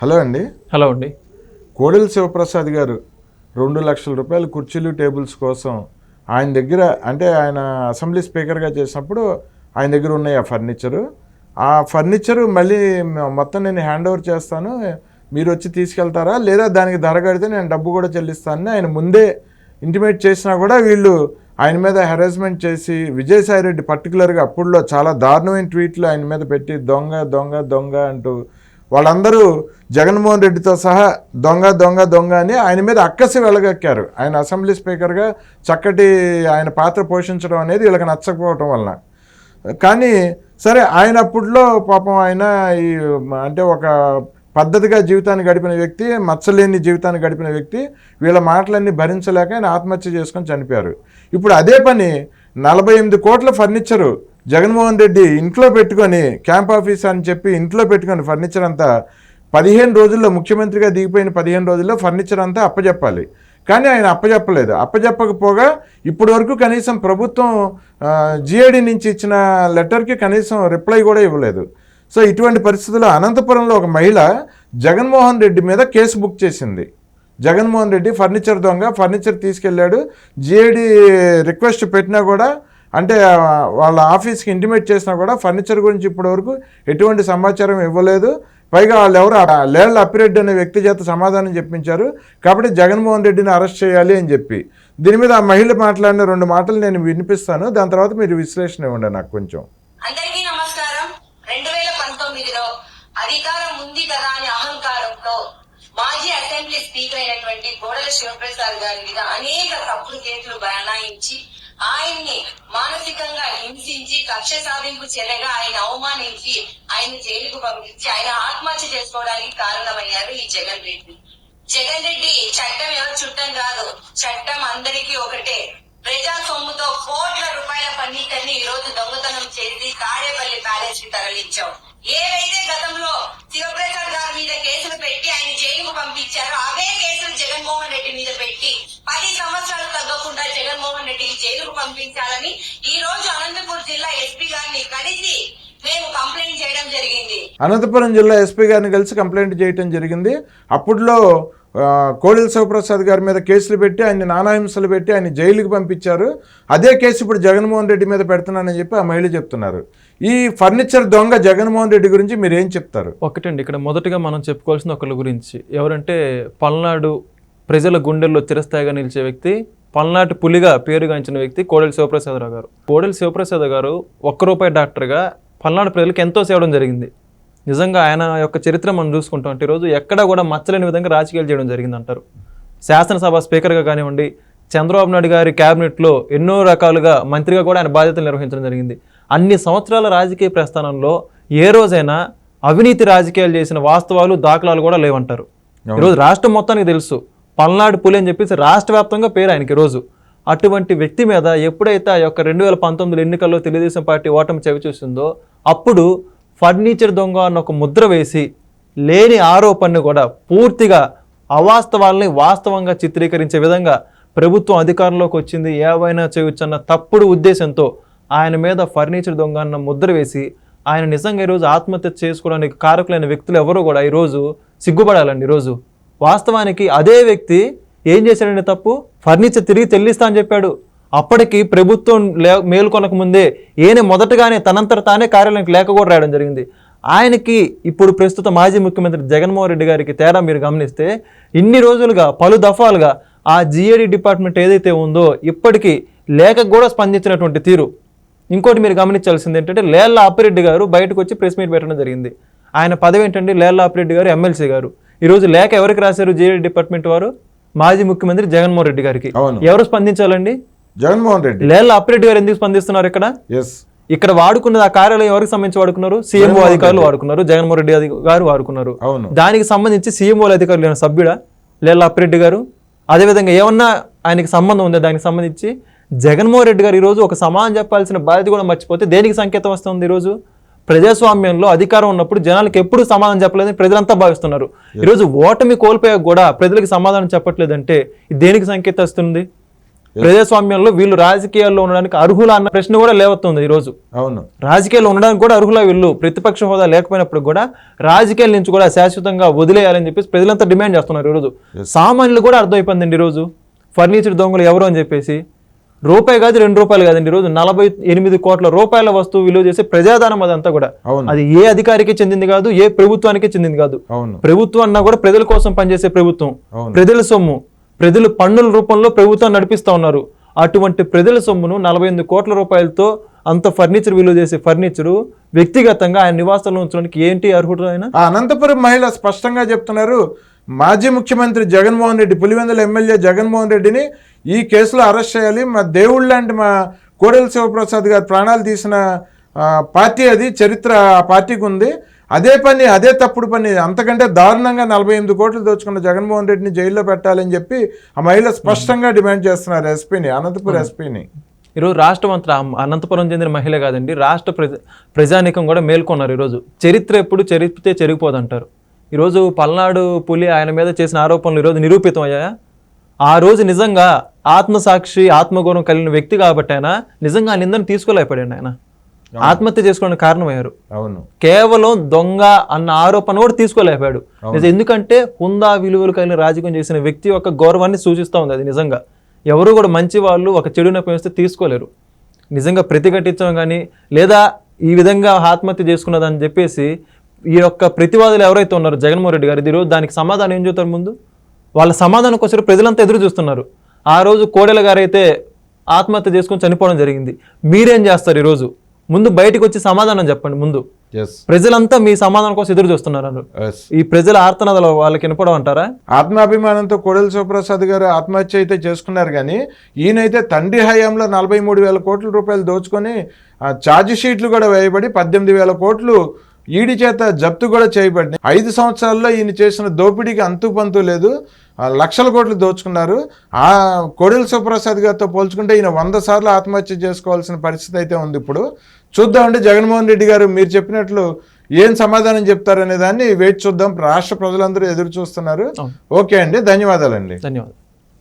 Hello అండి. Hello అండి. కోడెల శివప్రసాద్ గారు రెండు లక్షల రూపాయల కుర్చీలు టేబుల్స్ కోసం ఆయన దగ్గర అంటే ఆయన అసెంబ్లీ స్పీకర్గా చేసినప్పుడు ఆయన దగ్గర ఉన్నాయి ఆ ఫర్నిచరు. ఆ ఫర్నిచరు మళ్ళీ మొత్తం నేను హ్యాండ్ ఓవర్ చేస్తాను. మీరు వచ్చి తీసుకెళ్తారా? లేదా దానికి ధర కడితే నేను డబ్బు కూడా చెల్లిస్తానని ఆయన ముందే ఇంటిమేట్ చేసినా కూడా వీళ్ళు ఆయన మీద హెరాస్మెంట్ చేసి విజయసాయి రెడ్డి పర్టికులర్గా అప్పుడులో చాలా దారుణమైన ట్వీట్లు ఆయన మీద పెట్టి దొంగ దొంగ దొంగ అంటూ వాళ్ళందరూ జగన్మోహన్ రెడ్డితో సహా దొంగ దొంగ దొంగ అని ఆయన మీద అక్కసి వెళ్ళగక్కారు ఆయన అసెంబ్లీ స్పీకర్గా చక్కటి ఆయన పాత్ర పోషించడం అనేది వీళ్ళకి నచ్చకపోవటం వలన. కానీ సరే ఆయన అప్పుడులో పాపం ఆయన ఈ అంటే ఒక పద్ధతిగా జీవితాన్ని గడిపిన వ్యక్తి మచ్చలేని జీవితాన్ని గడిపిన వ్యక్తి వీళ్ళ మాటలన్నీ భరించలేక ఆయన ఆత్మహత్య చేసుకొని చనిపోయారు. ఇప్పుడు అదే పని నలభై ఎనిమిది కోట్ల ఫర్నిచరు జగన్మోహన్ రెడ్డి ఇంట్లో పెట్టుకొని క్యాంప్ ఆఫీస్ అని చెప్పి ఇంట్లో పెట్టుకొని ఫర్నిచర్ అంతా పదిహేను రోజుల్లో ముఖ్యమంత్రిగా దిగిపోయిన పదిహేను రోజుల్లో ఫర్నిచర్ అంతా అప్పచెప్పాలి కానీ ఆయన అప్పచెప్పలేదు అప్పచెప్పకపోగా ఇప్పటి వరకు కనీసం ప్రభుత్వం జిఏడి నుంచి ఇచ్చిన లెటర్కి కనీసం రిప్లై కూడా ఇవ్వలేదు. సో ఇటువంటి పరిస్థితుల్లో అనంతపురంలో ఒక మహిళ జగన్మోహన్ రెడ్డి మీద కేసు బుక్ చేసింది. జగన్మోహన్ రెడ్డి ఫర్నిచర్ దొంగ ఫర్నిచర్ తీసుకెళ్ళాడు. జిఏడి రిక్వెస్ట్ పెట్టినా కూడా అంటే వాళ్ళ ఆఫీస్కి ఇంటిమేట్ చేసినా కూడా ఫర్నిచర్ గురించి ఇప్పటివరకు ఎటువంటి సమాచారం ఇవ్వలేదు. పైగా వాళ్ళు ఎవరు ఆ లేళ్ళ అప్పిరెడ్డి అనే వ్యక్తి చేత సమాధానం చెప్పించారు. కాబట్టి జగన్మోహన్ రెడ్డిని అరెస్ట్ చేయాలి అని చెప్పి. దీని మీద ఆ మహిళ మాట్లాడిన రెండు మాటలు నేను వినిపిస్తాను. దాని తర్వాత మీరు విశ్లేషణ ఇవ్వండి నాకు కొంచెం. అందరికీ నమస్కారం. రెండు వేల పంతొమ్మిదిలో అధికారం ఉంది కదా అహంకారంతో మాజీ అసెంబ్లీ స్పీకర్ అయినటువంటి గోడల శివప్రసాద్ గారి మీద అనేక తప్పుడు కేసులు బనాయించి ఆయన్ని మానసికంగా హింసించి కక్ష సాధింపు చెల్లగా ఆయన అవమానించి ఆయన జైలుకు పంపించి ఆయన ఆత్మహత్య చేసుకోవడానికి కారణమయ్యారు ఈ జగన్ రెడ్డి. జగన్ రెడ్డి చట్టం ఎవరు చుట్టం కాదు. చట్టం అందరికీ ఒకటే. ప్రజా సొమ్ముతో కోట్ల రూపాయల ఫర్నిచర్ని ఈ రోజు దొంగతనం చేసి తాడేపల్లి ప్యాలెస్కి తరలించాం. ఏవైతే గతంలో శివప్రసాద్ గారి మీద కేసులు పెట్టి ఆయన జైలుకు పంపించారో అవే కేసులు జగన్మోహన్ రెడ్డి మీద పెట్టి జగన్మోహన్ రెడ్డిని జైలుకు పంపించాలని ఈ రోజు అనంతపూర్ జిల్లా ఎస్పీ గారిని కలిసి మేము కంప్లైంట్ చేయడం జరిగింది. అనంతపురం జిల్లా ఎస్పీ గారిని కలిసి కంప్లైంట్ చేయటం జరిగింది. అప్పట్లో కోడెల శివప్రసాద్ గారి మీద కేసులు పెట్టి ఆయన నానాహింసలు పెట్టి ఆయన జైలుకి పంపించారు. అదే కేసు ఇప్పుడు జగన్మోహన్ రెడ్డి మీద పెడుతున్నానని చెప్పి ఆ మహిళ చెప్తున్నారు. ఈ ఫర్నిచర్ దొంగ జగన్మోహన్ రెడ్డి గురించి మీరు ఏం చెప్తారు? ఒకటండి ఇక్కడ మొదటగా మనం చెప్పుకోవాల్సిన ఒకళ్ళ గురించి. ఎవరంటే పల్నాడు ప్రజల గుండెల్లో చిరస్థాయిగా నిలిచే వ్యక్తి పల్నాటి పులిగా పేరుగాంచిన వ్యక్తి కోడెల శివప్రసాదరావు గారు. కోడెల శివప్రసాద్ గారు ఒక్క రూపాయి డాక్టర్గా పల్నాడు ప్రజలకు ఎంతో సేవడం జరిగింది. నిజంగా ఆయన యొక్క చరిత్ర మనం చూసుకుంటాం అంటే ఈరోజు ఎక్కడ కూడా మచ్చలేని విధంగా రాజకీయాలు చేయడం జరిగింది అంటారు శాసనసభ స్పీకర్గా కానివ్వండి చంద్రబాబు నాయుడు గారి క్యాబినెట్లో ఎన్నో రకాలుగా మంత్రిగా కూడా ఆయన బాధ్యతలు నిర్వహించడం జరిగింది. అన్ని సంవత్సరాల రాజకీయ ప్రస్థానంలో ఏ రోజైనా అవినీతి రాజకీయాలు చేసిన వాస్తవాలు దాఖలాలు కూడా లేవంటారు. ఈరోజు రాష్ట్రం మొత్తానికి తెలుసు. పల్నాడు పులి అని చెప్పేసి రాష్ట్ర వ్యాప్తంగా పేరు ఆయనకి ఈరోజు. అటువంటి వ్యక్తి మీద ఎప్పుడైతే ఆ యొక్క రెండు వేల పంతొమ్మిది ఎన్నికల్లో తెలుగుదేశం పార్టీ ఓటమి చవిచూసిందో అప్పుడు ఫర్నిచర్ దొంగ అన్న ఒక ముద్ర వేసి లేని ఆరోపణను కూడా పూర్తిగా అవాస్తవాల్ని వాస్తవంగా చిత్రీకరించే విధంగా ప్రభుత్వం అధికారంలోకి వచ్చింది. ఏవైనా చేయొచ్చన్న తప్పుడు ఉద్దేశంతో ఆయన మీద ఫర్నిచర్ దొంగ అన్న ముద్ర వేసి ఆయన నిజంగా ఈరోజు ఆత్మహత్య చేసుకోవడానికి కారకులైన వ్యక్తులు ఎవరో కూడా ఈరోజు సిగ్గుపడాలండి ఈరోజు. వాస్తవానికి అదే వ్యక్తి ఏం చేశాడండి తప్పు? ఫర్నిచర్ తిరిగి చెల్లిస్తా అని చెప్పాడు. అప్పటికి ప్రభుత్వం లే మేల్కొనక ముందే ఈయన మొదటగానే తనంతట తానే కార్యాలయానికి లేఖ కూడా రాయడం జరిగింది. ఆయనకి ఇప్పుడు ప్రస్తుత మాజీ ముఖ్యమంత్రి జగన్మోహన్ రెడ్డి గారికి తేడా మీరు గమనిస్తే ఇన్ని రోజులుగా పలు దఫాలుగా ఆ జిఏడి డిపార్ట్మెంట్ ఏదైతే ఉందో ఇప్పటికీ లేఖ కూడా స్పందించినటువంటి తీరు. ఇంకోటి మీరు గమనించాల్సింది ఏంటంటే లేళ్ళ అప్పిరెడ్డి గారు బయటకు వచ్చి ప్రెస్ మీట్ పెట్టడం జరిగింది. ఆయన పదవి ఏంటంటే లేళ్ళ అప్పిరెడ్డి గారు ఎమ్మెల్సీ గారు. ఈరోజు లేఖ ఎవరికి రాశారు జిఏడి డిపార్ట్మెంట్ వారు? మాజీ ముఖ్యమంత్రి జగన్మోహన్ రెడ్డి గారికి. ఎవరు స్పందించాలండి? జగన్మోహన్ రెడ్డి. లేళ్ళ అప్పిరెడ్డి గారు ఎందుకు స్పందిస్తున్నారు ఇక్కడ? ఇక్కడ వాడుకున్నది ఆ కార్యాలయం ఎవరికి సంబంధించి వాడుకున్నారు? సీఎంఓ అధికారులు వాడుకున్నారు. జగన్మోహన్ రెడ్డి గారు వాడుకున్నారు. అవును. దానికి సంబంధించి సీఎంఓ అధికారులు సభ్యుడా? లేళ్ళ అప్పిరెడ్డి గారు? అదేవిధంగా ఏమన్నా ఆయనకి సంబంధం ఉందా దానికి సంబంధించి? జగన్మోహన్ రెడ్డి గారు ఈరోజు ఒక సమాధానం చెప్పాల్సిన బాధ్యత కూడా మర్చిపోతే దేనికి సంకేతం వస్తుంది ఈరోజు ప్రజాస్వామ్యంలో అధికారం ఉన్నప్పుడు జనాలకు ఎప్పుడు సమాధానం చెప్పలేదని ప్రజలంతా భావిస్తున్నారు. ఈరోజు ఓటమి కోల్పోయాక కూడా ప్రజలకు సమాధానం చెప్పట్లేదంటే దేనికి సంకేతం వస్తుంది ప్రజాస్వామ్యంలో వీళ్ళు రాజకీయాల్లో ఉండడానికి అర్హుల అన్న ప్రశ్న కూడా లేవస్తుంది ఈ రోజు అవును. రాజకీయాల్లో ఉండడానికి కూడా అర్హుల వీళ్ళు ప్రతిపక్ష హోదా లేకపోయినప్పుడు కూడా రాజకీయాల నుంచి కూడా శాశ్వతంగా వదిలేయాలని చెప్పేసి ప్రజలంతా డిమాండ్ చేస్తున్నారు ఈరోజు. సామాన్యులు కూడా అర్థమైపోయిందండి ఈరోజు. ఫర్నిచర్ దొంగలు ఎవరు అని చెప్పేసి. రూపాయి కాదు రెండు రూపాయలు కాదండి. ఈరోజు నలభై ఎనిమిది కోట్ల రూపాయల వస్తువు విలువ చేసే ప్రజాధనం అదంతా కూడా. అది ఏ అధికారికి చెందింది కాదు ఏ ప్రభుత్వానికి చెందింది కాదు. ప్రభుత్వం అన్నా కూడా ప్రజల కోసం పనిచేసే ప్రభుత్వం. ప్రజల సొమ్ము. ప్రజలు పన్నుల రూపంలో ప్రభుత్వం నడిపిస్తా ఉన్నారు. అటువంటి ప్రజల సొమ్మును నలభై ఎనిమిది కోట్ల రూపాయలతో అంత ఫర్నిచర్ విలువ చేసే ఫర్నిచరు వ్యక్తిగతంగా ఆయన నివాసంలో ఉంచడానికి ఏంటి అర్హుడు ఆయన? అనంతపురం మహిళ స్పష్టంగా చెప్తున్నారు మాజీ ముఖ్యమంత్రి జగన్మోహన్ రెడ్డి పులివెందుల ఎమ్మెల్యే జగన్మోహన్ రెడ్డిని ఈ కేసులో అరెస్ట్ చేయాలి. మా దేవుళ్ళు లాంటి మా కోడెల శివప్రసాద్ గారు ప్రాణాలు తీసిన పార్టీ అది చరిత్ర ఆ పార్టీకి ఉంది. అదే పని అదే తప్పుడు పని అంతకంటే దారుణంగా నలభై ఎనిమిది కోట్లు దోచుకున్న జగన్మోహన్ రెడ్డిని జైల్లో పెట్టాలని చెప్పి ఆ మహిళ స్పష్టంగా డిమాండ్ చేస్తున్నారు ఎస్పీని అనంతపురం ఎస్పీని. ఈరోజు రాష్ట్రం అంతా అనంతపురం చెందిన మహిళ కాదండి రాష్ట్ర ప్రజ ప్రజానీకం కూడా మేల్కొన్నారు ఈరోజు. చరిత్ర ఎప్పుడు చరిత్రే చెరిగిపోదంటారు. ఈరోజు పల్నాడు పులి ఆయన మీద చేసిన ఆరోపణలు ఈరోజు నిరూపితం అయ్యాయా ఆ రోజు నిజంగా ఆత్మసాక్షి ఆత్మగౌరవం కలిగిన వ్యక్తి కాబట్టి ఆయన నిజంగా ఆ నిందను తీసుకోలేకపోయాడు ఆయన. ఆత్మహత్య చేసుకోవడానికి కారణమయ్యారు. అవును. కేవలం దొంగ అన్న ఆరోపణ కూడా తీసుకోలేకపోయాడు. నిజం ఎందుకంటే హుందా విలువలు కలిగిన రాజకీయం చేసిన వ్యక్తి యొక్క గౌరవాన్ని సూచిస్తూ ఉంది అది నిజంగా. ఎవరు కూడా మంచి వాళ్ళు ఒక చెడుని ఉపయోగిస్తే తీసుకోలేరు. నిజంగా ప్రతిఘటించడం కానీ లేదా ఈ విధంగా ఆత్మహత్య చేసుకున్నదని చెప్పేసి ఈ యొక్క ప్రతివాదులు ఎవరైతే ఉన్నారో జగన్మోహన్ రెడ్డి గారు రోజు దానికి సమాధానం ఏం చెబుతారు ముందు? వాళ్ళ సమాధానం కోసం ప్రజలంతా ఎదురు చూస్తున్నారు. ఆ రోజు కోడెల గారైతే ఆత్మహత్య చేసుకొని చనిపోవడం జరిగింది. మీరేం చేస్తారు ఈరోజు? ముందు బయటకు వచ్చి సమాధానం చెప్పండి ముందు. ప్రజలంతా మీ సమాధానం కోసం ఎదురు చూస్తున్నారు ఈ ప్రజల ఆర్తనాదాలు వాళ్ళకి వినపడం అంటారా? ఆత్మాభిమానంతో కోడెల శివప్రసాద్ గారు ఆత్మహత్య అయితే చేసుకున్నారు కానీ ఈయనైతే తండ్రి హయాంలో నలభై మూడు వేల కోట్ల రూపాయలు దోచుకొని ఆ ఛార్జ్ షీట్లు కూడా వేయబడి పద్దెనిమిది వేల కోట్లు ఈడి చేత జప్తు కూడా చేయబడింది ఐదు సంవత్సరాల్లో ఈయన చేసిన దోపిడీకి అంతు పంతు లేదు లక్షల కోట్లు దోచుకున్నారు. ఆ కోడెల శివప్రసాద్ గారితో పోల్చుకుంటే ఈయన వంద సార్లు ఆత్మహత్య చేసుకోవాల్సిన పరిస్థితి అయితే ఉంది ఇప్పుడు. చూద్దామండి జగన్మోహన్ రెడ్డి గారు మీరు చెప్పినట్లు ఏం సమాధానం చెప్తారనే దాన్ని వెయిట్ చూద్దాం. రాష్ట్ర ప్రజలందరూ ఎదురు చూస్తున్నారు. ఓకే అండి ధన్యవాదాలండి. ధన్యవాదాలు.